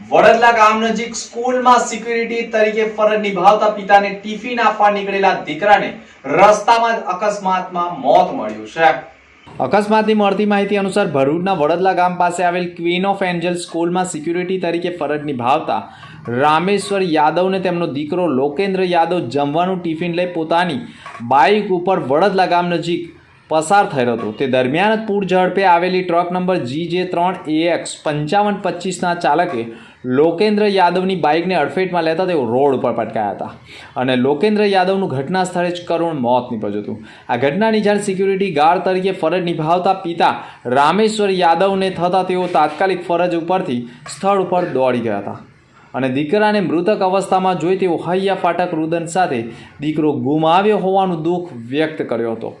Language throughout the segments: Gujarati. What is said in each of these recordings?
વડોદરા ગામ નજીક સ્કૂલમાં સિક્યુરિટી તરીકે ફરજ નિભાવતા પિતાને ટિફિન આપવા નીકળેલા દીકરાને રસ્તામાં જ અકસ્માતમાં મોત મળ્યું છે. અકસ્માતની મળતી માહિતી અનુસાર ભરૂચના વડદલા ગામ પાસે આવેલ ક્વીન ઓફ એન્જલ સ્કૂલમાં સિક્યુરિટી તરીકે ફરજ નિભાવતા રામેશ્વર યાદવને તેમનો દીકરો લોકેન્દ્ર યાદવ જમવાનું ટિફિન લઈ પોતાની બાઇક ઉપર વડદલા ગામ નજીક પસાર થયેલ હતો. તે દરમિયાન જ પૂર ઝડપે આવેલી ટ્રક નંબર જી જે ત્રણ એ એક્સ પંચાવન પચીસના ચાલકે લોકેન્દ્ર યાદવની બાઇકને અડફેટમાં લેતા તેઓ રોડ ઉપર પટકાયા હતા. અને લોકેન્દ્ર યાદવનું ઘટના સ્થળે જ કરુણ મોત નીપજ્યું હતું. આ ઘટનાની જાણ સિક્યુરિટી ગાર્ડ તરીકે ફરજ નિભાવતા પિતા રામેશ્વર યાદવને થતાં તેઓ તાત્કાલિક ફરજ ઉપરથી સ્થળ ઉપર દોડી ગયા હતા. અને દીકરાને મૃતક અવસ્થામાં જોઈ તેઓ હૈયા ફાટક રુદન સાથે દીકરો ગુમાવ્યો હોવાનું દુઃખ વ્યક્ત કર્યો હતો.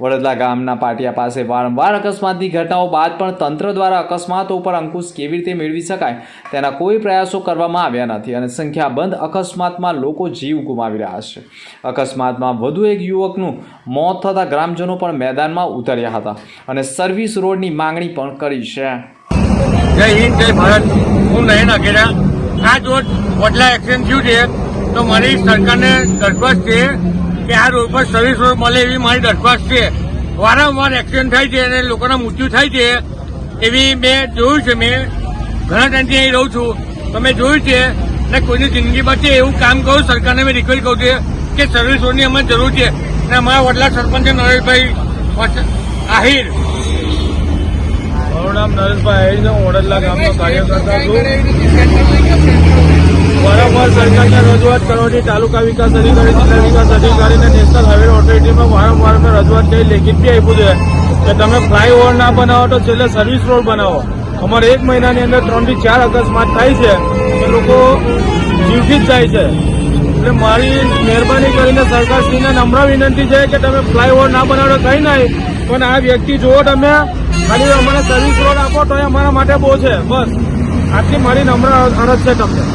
વડોદરા ગામના પાટિયા પાસે વારંવાર અકસ્માતની ઘટનાઓ બાદ પણ તંત્ર દ્વારા અકસ્માતો ઉપર અંકુશ કેવી રીતે મેળવી શકાય તેના કોઈ પ્રયાસો કરવામાં આવ્યા નથી અને સંખ્યાબંધ અકસ્માતમાં લોકો જીવ ગુમાવી રહ્યા છે. અકસ્માતમાં વધુ એક યુવકનું મોત થતાં ગ્રામજનો પણ મેદાનમાં ઉતર્યા હતા અને સર્વિસ રોડની માંગણી પણ કરી છે. જય હિન્દ વડલા એક્સિડન્ટ થયું છે. તો મારી સરકારને દરખાસ્ત છે કે આ રોડ પર સર્વિસ રોડ મળે એવી મારી દરખાસ્ત છે. વારંવાર એક્સિડન્ટ થાય છે અને લોકોના મૃત્યુ થાય છે. એવી મેં જોયું છે, મેં ઘણા ટાઈમથી અહીં રહું છું. તો મેં જોયું છે, અને કોઈની જિંદગી બચે એવું કામ કરું સરકારને મેં રિક્વેસ્ટ કરું છું કે સર્વિસ રોડની અમને જરૂર છે. અને અમારા વડલા સરપંચ નરેશભાઈ આહિર. મારું નામ નરેશભાઈ આહિર છે. હું વડોદરા ગામનો કાર્યકર્તા છું. વારંવાર સરકારને રજૂઆત કરવાથી તાલુકા વિકાસ અધિકારી, જિલ્લા વિકાસ અધિકારી અને નેશનલ હાઈવે ઓથોરિટીમાં વારંવાર મેં રજૂઆત કરી, લેખિત બી આપ્યું છે કે તમે ફ્લાયઓવર ના બનાવો તો છેલ્લે સર્વિસ રોડ બનાવો. અમારે એક મહિનાની અંદર ત્રણથી ચાર અકસ્માત થાય છે, એ લોકો જીવથી જ જાય છે. એટલે મારી મહેરબાની કરીને સરકારશ્રીને નમ્ર વિનંતી છે કે તમે ફ્લાયઓવર ના બનાવો, કંઈ નહીં, પણ આ વ્યક્તિ જુઓ તમે, ખાલી અમને સર્વિસ રોડ આપો તો એ અમારા માટે બહુ છે, બસ. આટલી મારી નમ્ર અરજ છે તમને.